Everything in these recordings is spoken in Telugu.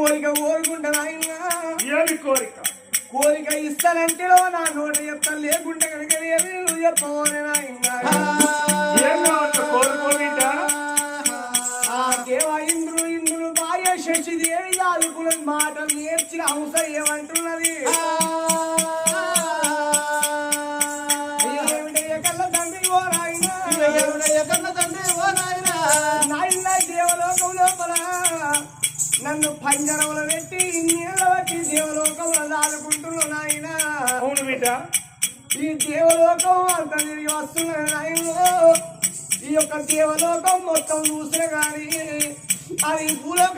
కోరిక కోరుకుంటా నాయన ఏమి కోరిక? కోరిక ఇస్తానంటే నా నోట చెప్తాను లేకుంటే కనుక నువ్వు చెప్పవని దేవ ఇంద్రుడు ఇంద్రుడు భార్య శశిదేవి యాదుకుల మాటలు నేర్చిన అవసరం ఏమంటున్నది? నన్ను పంజరంలో పెట్టి ఇన్నేళ్ళ బట్టి దేవలోకంలో నాయన. అవును బిడ్డ. ఈ దేవలోకం అంత తిరిగి నాయన. ఈ యొక్క దేవలోకం మొత్తం చూసిన గాని అది భూలోక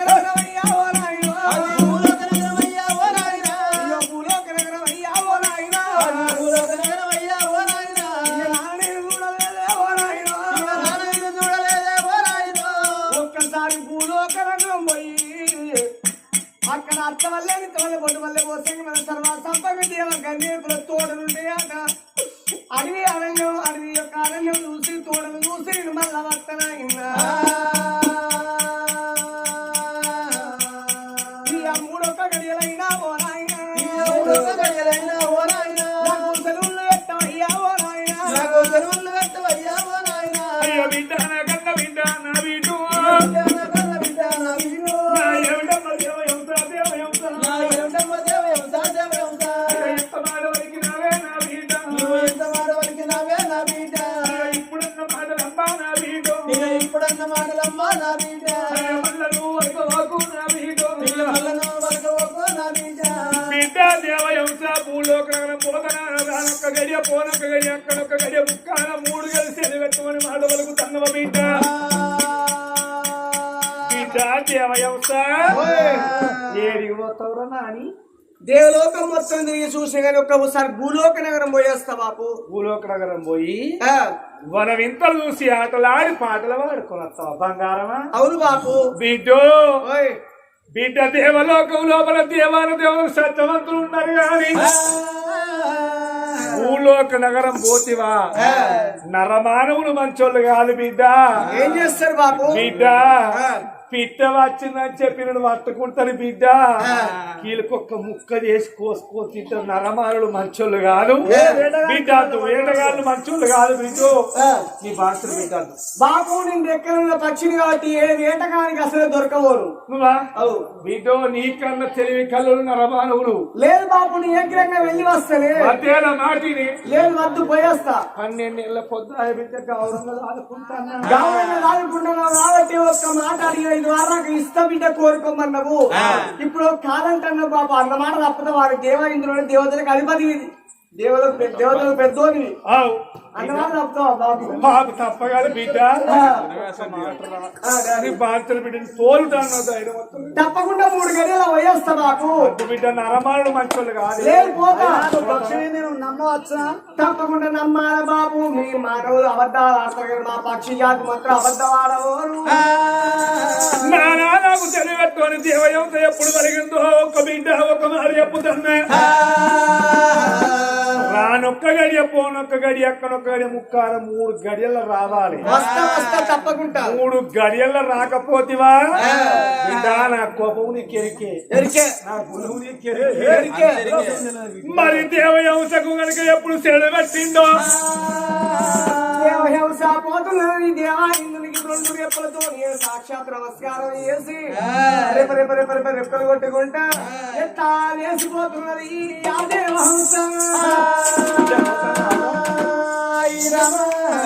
దేవలోకం మొత్తం తిరిగి చూసి కానీ ఒక్కసారి భూలోక నగరం పోయేస్తా బాపు. భూలోక నగరం పోయి మన వింతలు చూసి ఆటలాడి పాటలు పాడుకొని వస్తావా బంగారమా? అవును బాపు. బిడ్డో బిడ్డ దేవలోకం లోపల దేవాల దేవులు సత్యవంతులు ఉన్నారు కానీ భూలోక నగరం పోతివా? నరమానవులు మంచోళ్ళు కాదు బిడ్డ. ఏం చేస్తారు బాపు? బిడ్డ పిట్ట వచ్చిందని చెప్పి నేను పట్టుకుంటాను బిడ్డ. కీలకొక్క ముక్క చేసి కోసుకో తింటారు నరమానులు మంచోళ్ళు కాదు. బిడ్డ వేటగాళ్ళు మంచోళ్ళు కాదు బిడ్డు. నీ భాషలు బిడ్డద్దు బాపు నేను ఎక్కడున్న పక్షిని కాబట్టి ఏ వేటగానికి అసలు దొరకబోరు నువ్వా? బిడ్డో నీకన్నా తెలివి కళ్ళు నరమానవులు. లేదు బాపు నీ ఎక్కడైనా వెళ్ళి వస్తానే మధ్యాహ్న నాటిని లేదు వద్దు పోయేస్తా. పన్నెండేళ్ళ పొద్దు బిడ్డ గౌరవంగా ఆడుకుంటాను గవర్నమెంట్ రాదుకుంటున్నావు కాబట్టి ఒక్క మాట అడిగి వారాలకు ఇస్తా బిడ్డ కోరుకోమన్నావు. ఇప్పుడు కాదంటున్నావు బాబు. అన్న మాట తప్పదు. వాడు దేవ ఇంద్రుడు దేవతలకు అధిపతి. దేవతలకు పెద్ద- దేవతలకు పెద్దోని ఆవు అన్న మాట తప్పుతావా బాబు బాబు తప్పగాలి బిడ్డ బాధ్యతలు బిడ్డని తోలుతాను. తప్పకుండా మూడు గడియల బాబు వద్దు బిడ్డ నరమానులు మంచోళ్ళు కాదు. నేను నమ్మవచ్చా తప్పకుండా నమ్మాల బాబు. మీ మానవులు అబద్ధాలు ఆడతారు మా పక్షి జాతి మాత్రం అబద్ధం ఆడవరు. నాకు తెలివెట్టుకొని దేవయంత ఎప్పుడు కలిగిందో ఒక బిడ్డ ఒక మారి చెప్పుతున్నా రానొక్క గడియ పోనొక్క గడి ఎక్కనొక్క గడియ ముక్కాల మూడు గడియల రావాలి. తప్పకుండా. మూడు గడియల రాకపోతివా? నా కోపం మరి దేవయంసకు గనుక ఎప్పుడు పెట్టిండో దేవహింస పోతున్నది దేవా ఇందునికి రెండు రెప్పలతో నేను సాక్షాత్ నమస్కారం చేసి రేప రేప రేప రేప రెప్పలు కొట్టుకుంటా ఎట్లా వేసిపోతున్నది ఆ దేవహంస.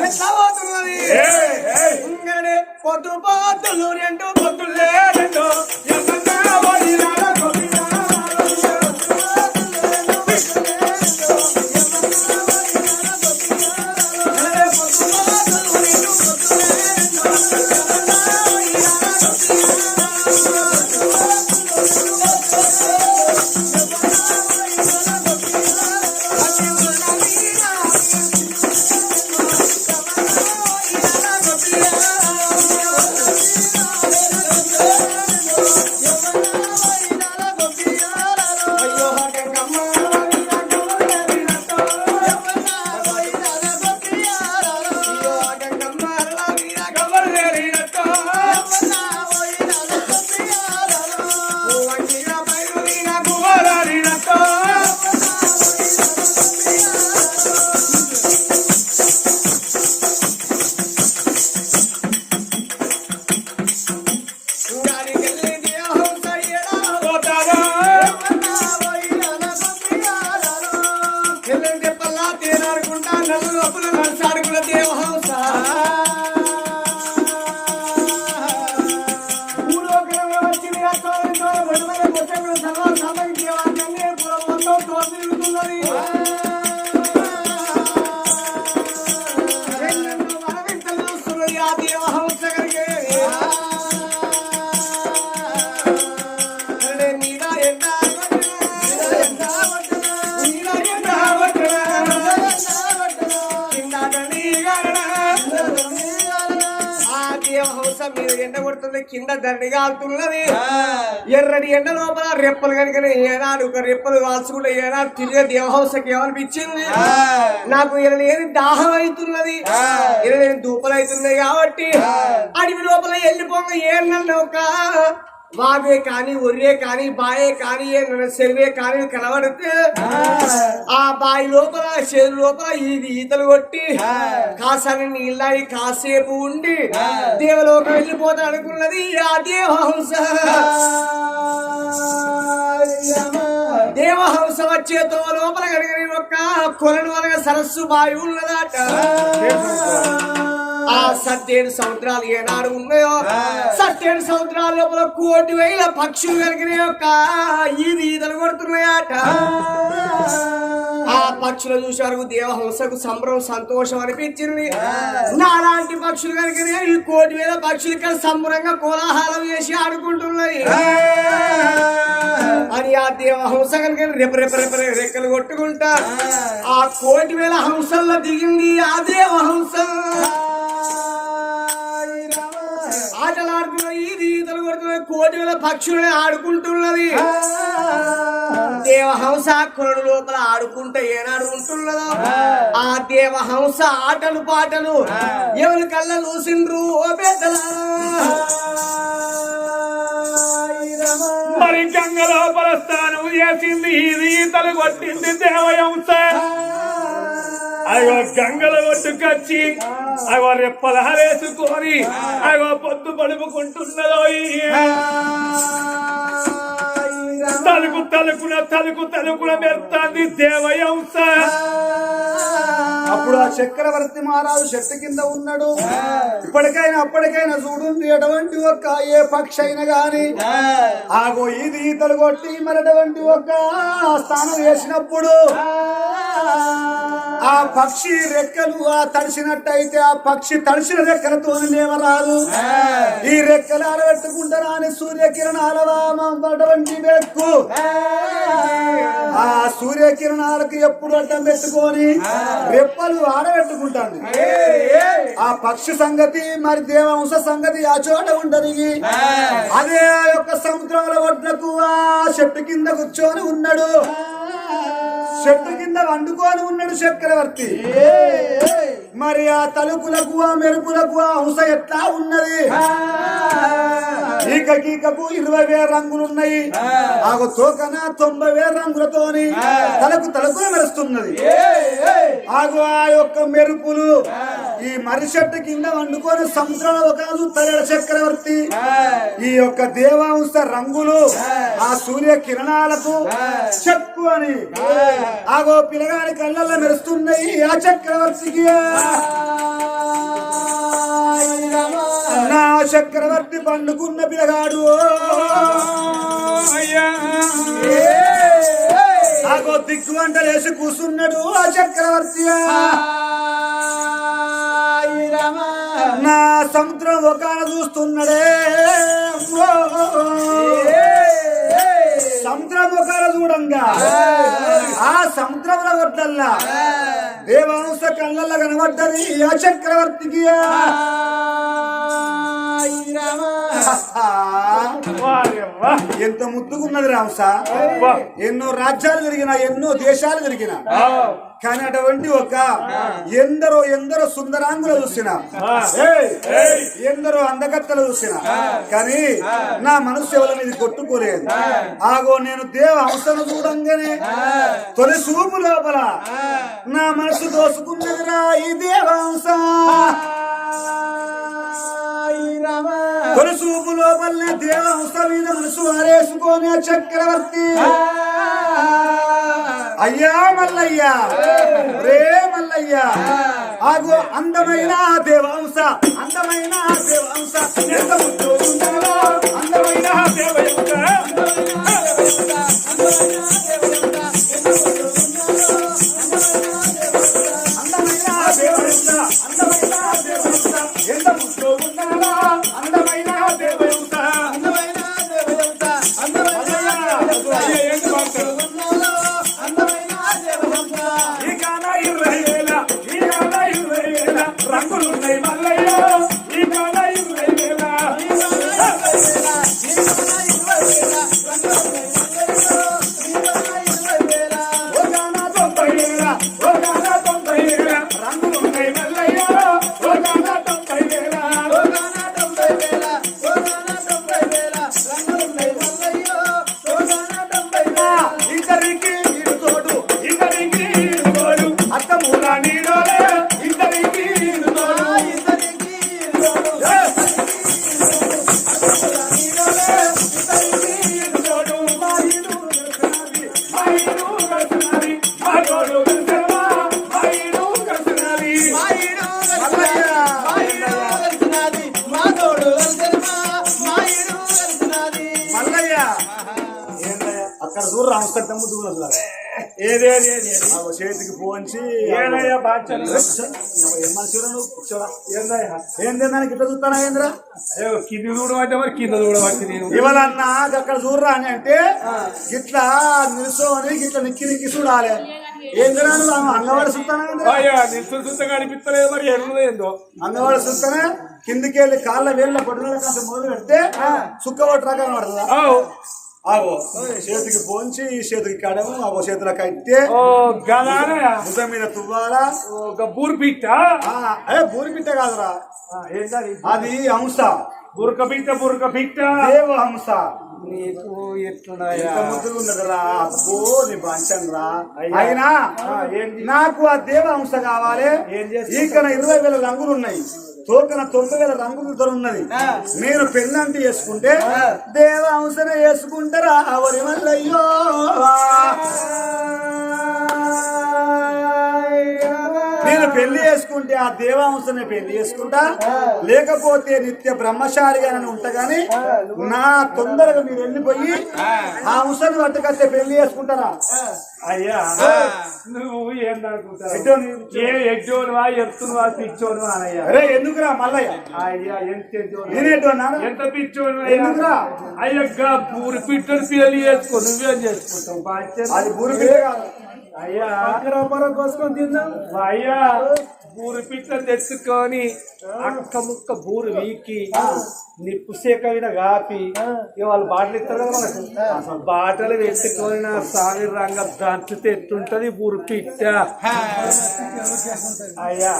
ఎట్లా పోతున్నది. ఏయ్, ఏయ్. ఇంగడే పొద్దు పొద్దులు రెండు పొద్దులే పోయినాడో కింద దండి కాలుతున్నది ఎర్రటి ఎండ లోపల రెప్పలు కనుక ఏనాడు ఒక రెప్పలు కాల్చుకుంటే ఏనాడు తిరిగే దేవహంసకి ఏమనిపించింది? నాకు ఎనలేని దాహం అవుతున్నది. ఎనలేని దూపలు అవుతున్నాయి కాబట్టి అడవి లోపల వెళ్ళిపోక ఏళ్ళ ఒక వాగే కానీ ఒర్రే కానీ బాయే కానీ చెరువే కానీ కనబడితే ఆ బావి లోపల చెరువు లోపల ఇది ఈతలు కొట్టి కాసాని నీళ్ళాయి కాసేపు ఉండి దేవలోకం వెళ్ళిపోతా అనుకున్నది ఆ దేవహంస. దేవహంస వచ్చేతో లోపల కనుక ఒక్క కొలను అనగా సరస్సు బావి ఉన్నదట. ఆ సత్యేడు సముద్రాలు ఏనాడు ఉన్నాయో? సత్యేడు సముద్రాల లోపల కోటి వేల పక్షులు కలిగిన యొక్క ఈది ఈదలు కొడుతున్నాయట. ఆ పక్షులు చూశారు దేవహంసకు సంబరం సంతోషం అనిపించింది. నాలాంటి పక్షులు కలిగిన ఈ కోటి వేల పక్షులు ఇక్కడ సంబరంగా కోలాహలం చేసి ఆడుకుంటున్నాయి. అని ఆ దేవహంస కనుక రెప రెప రెప రెక్కలు కొట్టుకుంటా. ఆ కోటి వేల హంసల్లో దిగింది ఆ దేవహంస. ఆటలాడుతున్నది పక్షులని ఆడుకుంటున్నది. దేవహంస కొరడు లోపల ఆడుకుంటే ఏనాడు ఉంటున్నదో? ఆ. దేవహంస ఆటలు పాటలు ఎవరి కళ్ళ చూసిండ్రు ఓ పెద్దలా. మరి గంగ లోపల స్నానం చేసింది. ఇది ఈతలు కొట్టింది దేవయంస అగో గంగల ఒడ్డుకొచ్చి అగో రెప్పల హరేసుకొని అగో పొద్దు పడుపుకుంటున్నదో తలుకు తలుకున తలుకు తలుకున మెత్తాంది దేవయంస అప్పుడు ఆ చక్రవర్తి మహారాజు చెట్టు కింద ఉన్నాడు. ఇప్పటికైనా అప్పటికైనా చూడుంది ఎటువంటి ఒక్క ఏ పక్షి అయినా గాని. ఆగో ఇది ఈతలు కొట్టి మరి ఒక స్థానం వేసినప్పుడు. ఆ పక్షి రెక్కలు ఆ తడిసినట్టయితే ఆ పక్షి తడిసిన రెక్కలతో లేవరాదు. ఈ రెక్కలు ఆరబెట్టుకుంటారా అని సూర్యకిరణాల పడవంటి బెక్కు ఆ సూర్యకిరణాలకు ఎప్పుడు అడ్డం పెట్టుకొని రెప్పలు ఆడబెట్టుకుంటాను ఆ పక్షి సంగతి మరి దేవాంశ సంగతి ఆ చోట ఉండదు. అదే ఆ యొక్క సముద్రంలో ఒడ్లకు ఆ చెట్టు కింద కూర్చొని ఉన్నాడు. చెట్టు కింద వండుకొని ఉన్నాడు చక్రవర్తి. మరి ఆ తలుపులకు ఆ మెరుపులకు ఆ హంస ఎట్లా ఉన్నది? ఈక గీకకు ఇరవై వేల రంగులు ఉన్నాయి ఆకు తోకన తొంభై వేల రంగులతోని తలకు తలుపులు మెరుస్తున్నది. ఆగు ఆ యొక్క మెరుపులు. ఈ మర్రి చెట్టు కింద వండుకొని సముద్రంలో ఒక తరడ చక్రవర్తి. ఈ యొక్క దేవాంశ రంగులు ఆ సూర్య కిరణాలకు చెక్కు అని. ఆగో పిల్లగాడి కళ్ళల్లో మెరుస్తున్నాయి ఆ చక్రవర్తికి. నా చక్రవర్తి పండుకున్న పిల్లగాడు ఆగో దిక్కు వంటలేసి కూర్చున్నాడు ఆ చక్రవర్తి. నా సముద్రం ఒక చూస్తున్నాడే సముద్రం ఒక చూడంగా ఆ సముద్రంలో వద్దల్లా దేవాంశ కళ్ళల్లో కనబడ్డది ఆ చక్రవర్తికి వారెవ్వా. ఎంత ముద్దుకున్నది రాంస. ఎన్నో రాజ్యాలు తిరిగిన ఎన్నో దేశాలు తిరిగిన ఆ. కానీ అటువంటి ఒక ఎందరో ఎందరో సుందరాంగులు చూసిన. ఎందరో అందగత్తలు చూసిన. కానీ నా మనసు ఎవరి మీద కొట్టుకోలేదు. ఆగో నేను దేవ అవసరం చూడంగానే తొలి చూపు లోపల నా మనసు దోసుకున్నదిరా ఈ దేవాంశ తొలి చూపు లోపలనే దేవాంశ మీద మనసు ఆరేసుకొని చక్రవర్తి. అయ్యా మల్లయ్యా. రే మల్లయ్యా. ఆగు అందమైన దేవాంశ అందమైన దేవాంశ. ఎంత ముద్దు అందమైన దేవయంస. అందమైన ఏందయ్యా? ఏంది దానికి ఇట్లా చూస్తానా ఏంద్రా? కింద చూడమంటే మరి కింద చూడమంటే నేను. ఇవ్వాలన్నా అక్కడ చూడరా అని అంటే ఇట్లా నిల్చోని ఇట్లా నిక్కి నిక్కి చూడాలి. ఏందిరా నువ్వు అంగవాడి చూస్తానా కనిపిస్తలేదు మరి ఏందో. అంగవాడి చూస్తానే కిందికి వెళ్ళి కాళ్ళ వేళ్ళ పట్టుదల కాస్త మొదలు పెడితే సుక్క పట్టు రకం పడుతుందా? ఆవు. ఆగో చేతికి పోంచి ఈ చేతికి కడము ఆగో చేతుల కట్టే భుజం మీద తువ్వాలా? ఒక బూరు పిట్ట ఆ, ఏ బూరి పిట్ట కాదురా అది హంస. బురక పిట్ట బురక పిట్ట దేవ హంస. నీకు ఎట్లున్నాయా? అబ్బో నీ రా. అయినా? నాకు ఆ దేవ హంస కావాలి? ఈకన ఇరవై వేల రంగులు ఉన్నాయి తోకన తొమ్మిది వేల రంగులతో ఉన్నది. నేను పెళ్ళంటి చేసుకుంటే దేవ హంసనే వేసుకుంటారా? అవరి మల్లయ్యో నేను పెళ్ళి చేసుకుంటే ఆ దేవాంశనే పెళ్ళి చేసుకుంటా? లేకపోతే నిత్య బ్రహ్మచారిగా నేను ఉంటా గాని నా తొందరగా మీరు వెళ్ళిపోయి ఆ. అంశాన్ని పట్టుకొస్తే పెళ్ళి చేసుకుంటారా? అయ్యా. నువ్వు ఏందనుకుంటావు? ఎత్తునువా పిచ్చోనువా అనయ్యా? అరే ఎందుకురా మల్లయ్య? అయ్యా ఎంత ఎడ్డోను నేనేటో నాన్న ఎంత పిచ్చోను ఎందుకురా? అయ్యక్క పూరి పిట్టలు పిల్లలు చేసుకో నువ్వేం చేసుకుంటావు? అది బూరి కాదు. అయ్యా. కోసుకొని తిందాం. అయ్యా. బూరు పిట్టలు తెచ్చుకొని అక్క ముక్క బూరు వీకి నిప్పు సేకైన కాపి. ఇక వాళ్ళు బాటలు ఇస్తారు కదా మనకు. బాటలు పెట్టుకొని నా సాగి రంగ దంచితే ఎట్లుంటది బూరు పిట్ట. అయ్యా. అయ్యా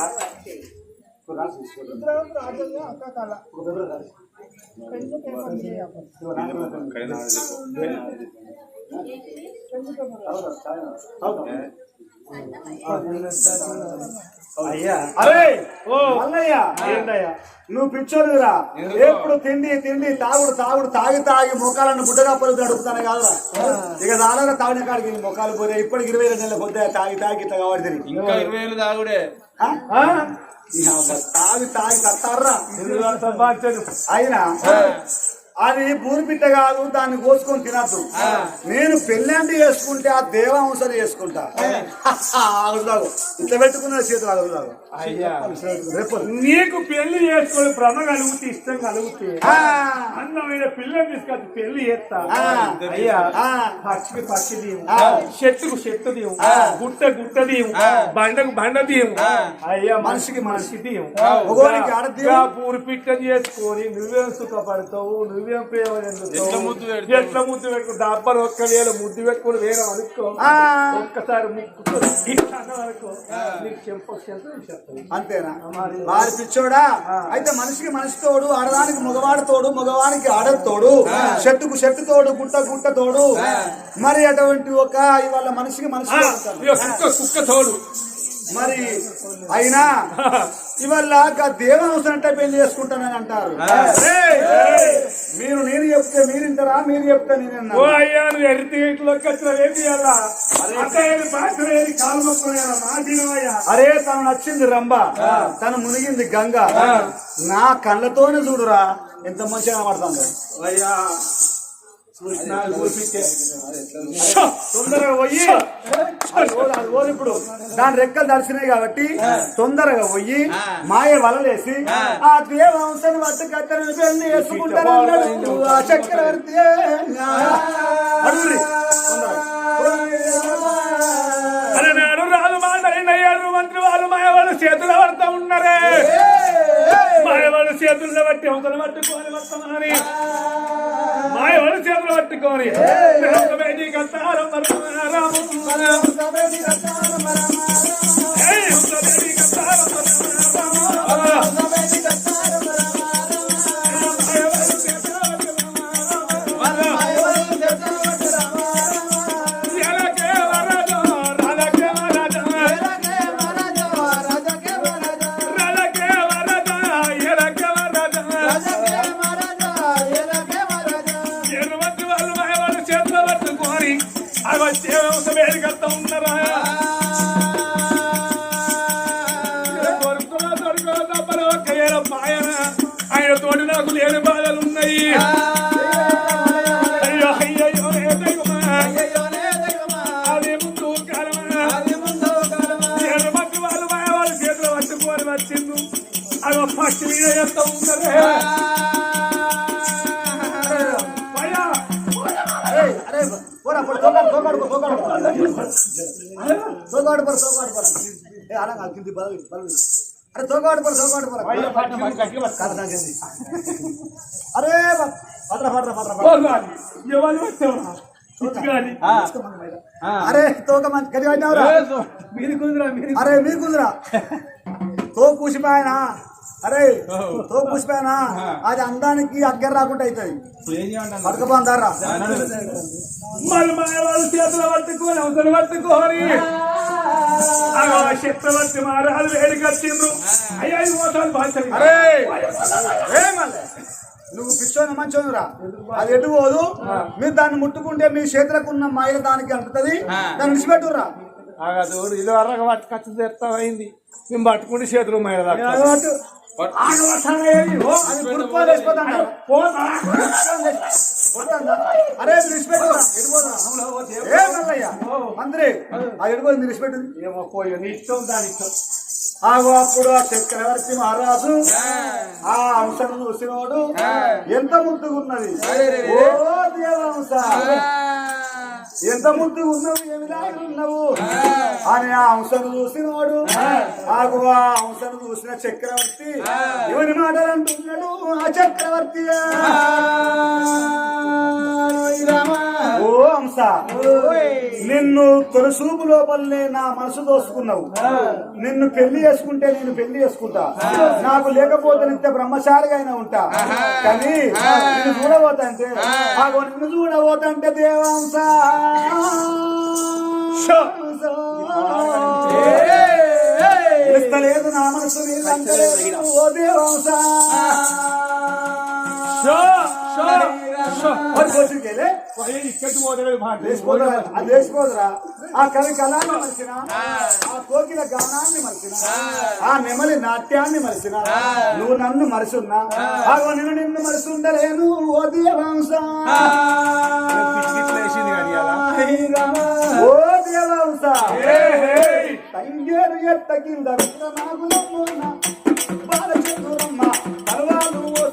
నువ్వు పిచ్చోడురా. ఎప్పుడు తిండి తిండి తాగుడు తాగుడు తాగి తాగి మొక్కలను గుడ్డగా పొరుగు అడుగుతాను కాదురా. ఇక దాదాగా తాగిన కాడికి మొక్కలు పోతే ఇప్పటికి ఇరవై రెండు నెలల పొద్దు తాగి తాగి ఇట్లా కాబట్టి. ఇంకా ఇరవై వేలు తాగుడే. తాగి తాగి కట్టారా అయినా అది భూమి కాదు దాన్ని కోసుకొని తినద్దు. నేను పెళ్ళంటి చేసుకుంటే ఆ దేవాంశం చేసుకుంటా. ఆగుదాగు ఇట్లా పెట్టుకున్న చేతులు ఆగుదాగు అయ్యా. నీకు పెళ్ళి చేసుకుని భ్రమ కలుగుతే ఇష్టం కలుగుతే ఆ, అందమైన పిల్లని తీసుకొచ్చి పెళ్ళి చేస్తా. అయ్యా. పక్షికి పక్షి దీవు. ఆ. చెట్టుకు చెట్టు దీవు. గుట్ట గుట్ట దీవు. బండకు బండ దీవు. అయ్యా మనిషికి మనిషి దీవు. పూరి పిట్టని చేసుకొని నువ్వేం సుఖపడతావు? నువ్వేం ప్రేమ ఎట్లా ముద్దు పెట్టుకో డబ్బర్ ఒక్క వేల ముద్దు పెట్టుకుని వేరే అనుకో. ఒక్కసారి ముక్కు నీకు చెంప చెంత. అంతేనా? వారి పిచ్చోడా? అయితే మనిషికి మనిషి తోడు ఆడదానికి మగవాడు తోడు మగవానికి ఆడ తోడు చెట్టుకు చెట్టు తోడు గుట్ట గుట్ట తోడు. మరి అటువంటి ఒక ఇవాళ మనిషికి మనిషి కుక్క తోడు. మరి అయినా ఇవాళ దేవహంసనంటే పెళ్ళి చేసుకుంటానని అంటారు! మీరు నేను చెప్తే మీరు ఇంటారా మీరు చెప్తే నేను అయ్యా నువ్వు ఎడితే మాటినవయ్యా అరే. తను నచ్చింది రంభ. తను మునిగింది గంగ. నా కళ్ళతోనే చూడురా ఎంత మంచిగా కనబడుతుంది. అయ్యా. తొందరగా పోయి అది పోదు, ఇప్పుడు దాని రెక్కలు దర్శనాయి కాబట్టి తొందరగా పోయి మాయ వలలేసి ఆ దేవంశని వద్ద కట్టెలను పెళ్ళి వేసుకుంటారు ఆ చక్రవర్తి అడుగురి అలనాడు రాజు మాట్లాడినయ్యారు మంత్రి వాళ్ళు మాయవాళ్ళు చేతులు పడతా ఉన్నారే చేతుల్లో బట్టి అవతల పట్టుకొని వస్తామని. మాయవాళ్ళు చేతులు పట్టుకొని. రామవేది కట్టారం రాము ఏయ్, పట్టుకొని అవి వచ్చే వ్యవస్థ ఉన్నారా? ఏ అలా కాదు కింది బల బల అరే తోగాడు పర తోగాడు పర కథ నాకేంది అరే పట్ర పట్ర పట్ర ఎవరు వచ్చావా ఇటుగాని. అరే తోక మంచి గది పట్టినావురా మీరు కుదిరా మీరు అరే మీ కుదురా తో కూసిపోయానా అరే తో కూసిపోయానా అది అందానికి అగ్గర రాకుండా అవుతుంది పడకపోందారా వాళ్ళ చేతులు పట్టుకొని అవసరం పట్టుకోని మహారాజు అయ్యా మోసాలు నువ్వు పిచ్చోని మంచోనురా. అది ఎటు పోదు? మీరు దాన్ని ముట్టుకుంటే మీ చేతులకు ఉన్న మాయ దానికి అంటుతుంది. దాన్ని విడిచిపెట్టురా ఇది వరకు పట్టుకొచ్చి తెస్తామైంది మేము పట్టుకుంటే చేతులు మైన అరే? ఏ మల్లయ్య. ఏమో పోయి నీ ఇష్టం దాని ఇష్టం. ఆగో అప్పుడు ఆ చక్రవర్తి మహారాజు. ఆ అంశం చూసినోడు ఎంత ముద్దుగా ఉన్నది ఓ దేవాంశ ఎంత ముద్దుగా ఉన్నావు ఏమిలాగా ఉన్నావు అని ఆ అంశం చూసినోడు ఆగు ఆ అంశం చూసిన చక్రవర్తి ఎవరి మాటలు అంటున్నాడు ఆ చక్రవర్తి. ఓ అంశ నిన్ను తొలిసూపు లోపలనే నా మనసు దోసుకున్నావు. నిన్ను పెళ్ళి చేసుకుంటే నేను పెళ్ళి చేసుకుంటా. నాకు లేకపోతే నిత్య బ్రహ్మచారిగా అయినా ఉంటా కానీ నిన్ను చూడబోతంటే ఆగో నిన్ను చూడబోతంటే దేవాంశ ఇస్తలేదు నా మనసు నీళ్ళంటే ఓ దేవాంశ అది లేచిపోదురా ఆ కోకిల గానాన్ని మలిసిన ఆ. నెమలి నాట్యాన్ని మలిసిన నువ్వు నన్ను మరిసున్నా. ఆగో నేను నిన్ను మరిసుండలేను ఓ అలా ఓ తంగేరు ఎత్త కింద వీరనాగులమ్మోన బాలచంద్రమ్మ ఓసుకుంద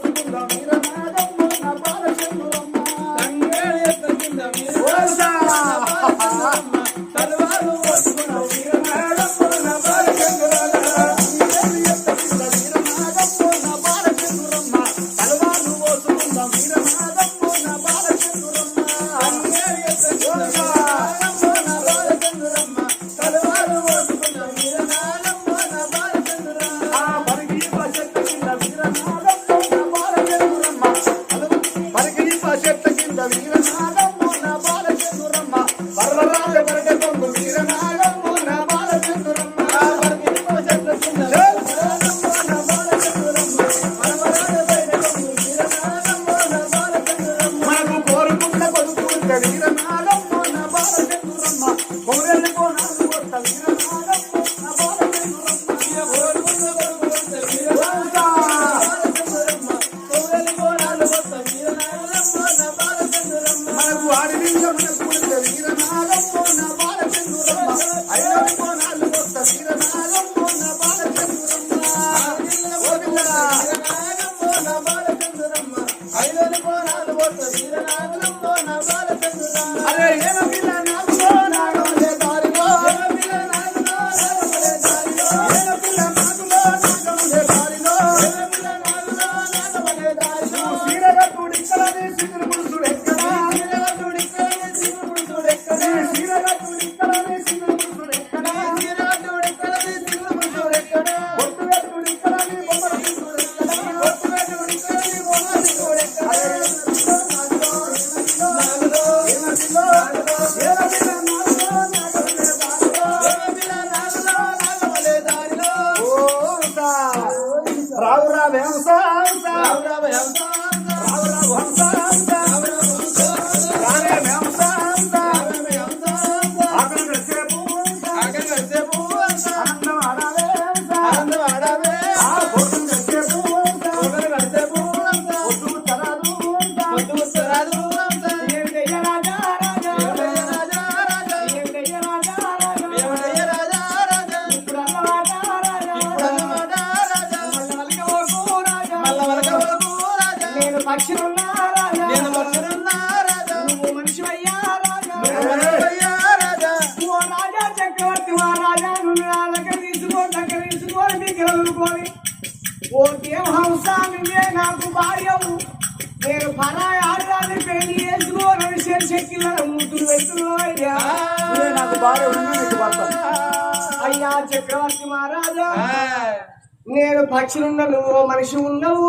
పక్షులున్న నువ్వు మనిషి ఉన్నావు.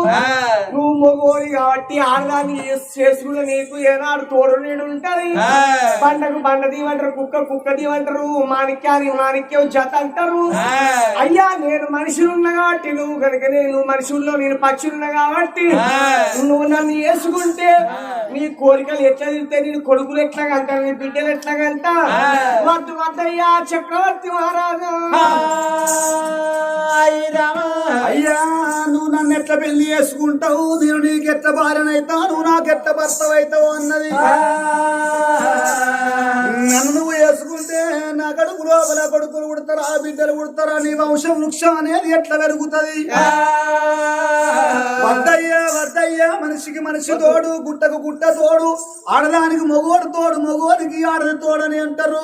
నువ్వు మొగోడి కాబట్టి ఆడదాన్ని చేస్- చేసుకున్న నీకు ఏనాడు తోడు నీడు ఉంటది. బండకు బండ దీవంటారు కుక్క కుక్క దీవంటారు మాణిక్యాన్ని మాణిక్యం జత అంటారు. అయ్యా నేను మనిషిలున్నా కాబట్టి నువ్వు కనుక నేను మనుషుల్లో నేను పక్షులున్నా కాబట్టి నువ్వు నన్ను వేసుకుంటే నీ కోరికలు ఎట్లా తిరితే నీ కొడుకులు ఎట్లా కంటారు? నీ బిడ్డలు ఎట్లా కంట వద్దు వద్దయ్యా చక్రవర్తి మహారాజా. అయ్యా నువ్వు నన్ను ఎట్లా పెళ్ళి చేసుకుంటావు? నేను నీకు ఎట్లా భార్యనైతా నువ్వు నాకు ఎట్లా భర్తవైతావు అన్నది. నన్ను నువ్వు వేసుకుంటే నా కడుపు లోపల కొడుకులు పుడతారా బిడ్డలు పుడతారా నీ వంశం వృక్షం అనేది ఎట్లా పెరుగుతుంది? వద్దయ్యా వద్దయ్యా మనిషికి మనిషి తోడు గుట్టకు గుట్ట తోడు ఆడదానికి మొగోడు తోడు మొగోడికి ఆడది తోడని అంటారు.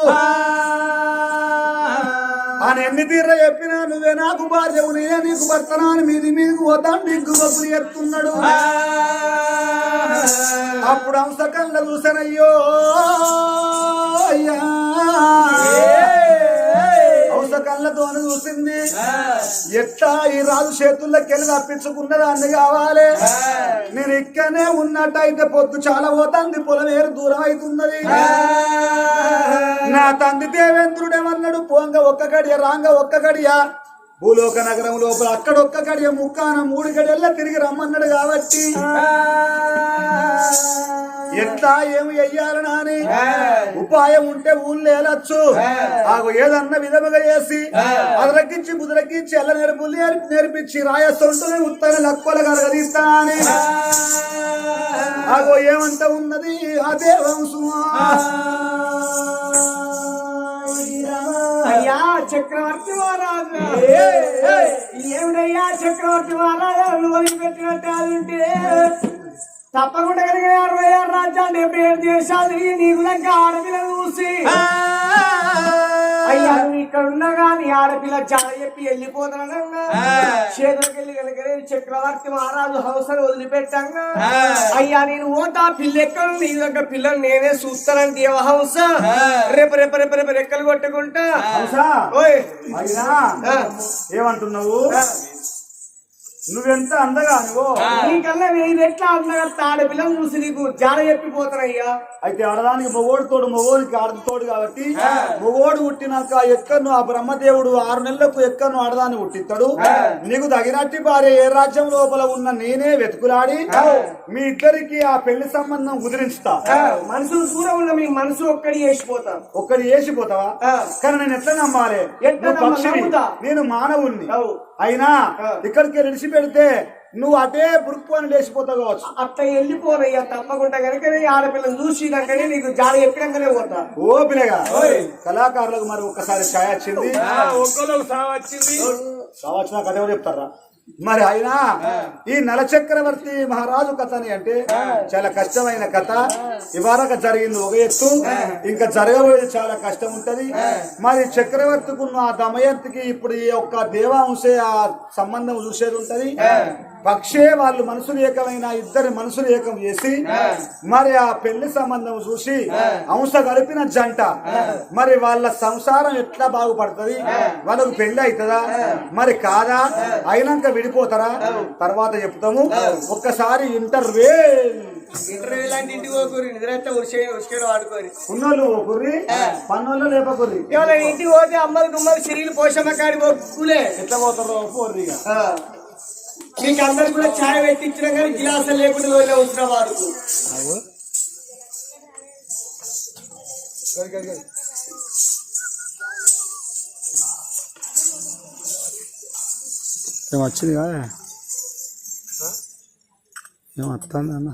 ఆయన ఎన్ని తీర్ర చెప్పినా నువ్వే నాకు భార్యవు నేనే నీకు భర్తనాన్ని మీది మీదకు పోతాను నీకు బొబ్బులు ఎత్తున్నాడు అప్పుడు అంశకండ చూసానయ్యో అయ్యా. కళ్ళతో చూసింది. ఎట్లా ఈ రాజు చేతుల్లోకి వెళ్ళి తప్పించుకున్నది అన్ని కావాలి. నేను ఇక్కడనే ఉన్నట్టయితే పొద్దు చాలా పోతుంది పొలం ఏరు దూరం అవుతున్నది నా తండ్రి దేవేంద్రుడేమన్నాడు? పోంగ ఒక్క గడియ రాంగ ఒక్క గడియ. భూలోక నగరం లోపల అక్కడ ఒక్క గడియ ముక్కాన మూడు గడియల్లా తిరిగి రమ్మన్నాడు కాబట్టి ఎట్లా ఏమి చెయ్యాలి నాని? ఉపాయం ఉంటే ఊళ్ళో వెళ్ళొచ్చు ఆగు ఏదన్నా విధముగా చేసి అదరకించి బుదరకించి ఎల్ల నేర్పులు నేర్పి నేర్పించి రాయస్తుంటే ఉత్తర లక్కుల కలగదీస్తా అని ఆగో ఏమంట ఉన్నది అదే వంశమా చక్రవర్తి మహారాజు. ఏమిటయ్యా చక్రవర్తి మహారాజు అది ఉంటే తప్పకుండా కనుక అరవై ఆరు రాజ్యాలు డెబ్బై ఏడు దేశాలు నీకు దగ్గర ఆడపిల్లను చూసి నువ్వు ఇక్కడ ఉన్నా కానీ ఆడపిల్ల చాలా చెప్పి వెళ్ళిపోతానన్నా చేతులకు వెళ్ళి చక్రవర్తి మహారాజు హౌసను వదిలిపెట్టాగా. అయ్యా నేను ఓటా పిల్ల ఎక్కడ నీ దగ్గర పిల్లలు నేనే చూస్తానని దేవ హౌస? రేపు రేపు రేపు రేపు రెక్కలు కొట్టుకుంటా. హంసా, ఏమంటున్నావు? నువ్వెంత అందగా నువ్వు నీకన్నా వెయ్యి రెట్ల అందగా ఆడపిల్లని చూసి నీకు జాడ చెప్పిపోతానయ్యా అయితే ఆడదానికి మొగోడు తోడు మొగోడికి ఆడది తోడు కాబట్టి మొగోడు పుట్టినాక ఎక్కను ఆ బ్రహ్మదేవుడు ఆరు నెలలకు ఎక్కను ఆడదాన్ని పుట్టిస్తాడు. నీకు తగినట్టి భార్య ఏ రాజ్యం లోపల ఉన్న నేనే వెతుకులాడి మీ ఇద్దరికి ఆ పెళ్ళి సంబంధం కుదిరించుతా మనుషులు దూరం ఉన్న మీ మనసు ఒక్కడి వేసిపోతాం ఒక్కడి వేసిపోతావా. కానీ నేను ఎట్లా నమ్మాలి? నేను మానవుణ్ణి. అయినా. ఇక్కడికి నిలిచి పెడితే నువ్వు అటే బురుక్కు అని లేచిపోతావు కావచ్చు. అట్లా వెళ్ళిపోనయ్యా తప్పకుండా. కనుక ఆడపిల్లని చూసినాకనే నీకు జాడ చెప్పినాకనే పోతా. ఓ పిల్లగా కళాకారులకు మరి ఒక్కసారి ఛాయ వచ్చింది ఒక్కలో సాగు వచ్చింది కావచ్చిన కథ ఎవరు చెప్తారా? మరి అయినా ఈ నలచక్రవర్తి మహారాజు కథ అని అంటే చాలా కష్టమైన కథ. ఇవాళ జరిగింది ఒక ఎత్తు. ఇంకా జరగబోయేది చాలా కష్టం ఉంటది. మరి చక్రవర్తికి ఉన్న ఆ దమయంతికి ఇప్పుడు ఈ యొక్క దేవాంశే ఆ సంబంధం చూసేది ఉంటది. పక్షే వాళ్ళు మనసులు ఏకమైన ఇద్దరి మనసులు ఏకం చేసి మరి ఆ పెళ్ళి సంబంధం చూసి అంశ కలిపిన జంట. మరి వాళ్ళ సంసారం ఎట్లా బాగుపడుతుంది? వాళ్ళకు పెళ్ళి అవుతుందా మరి కాదా? అయినాక విడిపోతారా? తర్వాత చెప్తాము. ఒక్కసారి ఇంటర్వే ఉన్నోళ్ళు కుర్రి పన్నోళ్ళు లేపకుర్రి. ఇంటికి పోతే అమ్మలు గుమ్మలు సిరిలు పోషమ్మ కాడి పోకులే. ఎట్లా పోతారో పోర్రిగా మీకు అందరికి కూడా ఛాయ్ పెట్టించినా కానీ గిలాసులు లేకుండా రోజు అవసరం వాడుకు ఏం వచ్చింది కదా? ఏం వస్తుంది అన్న?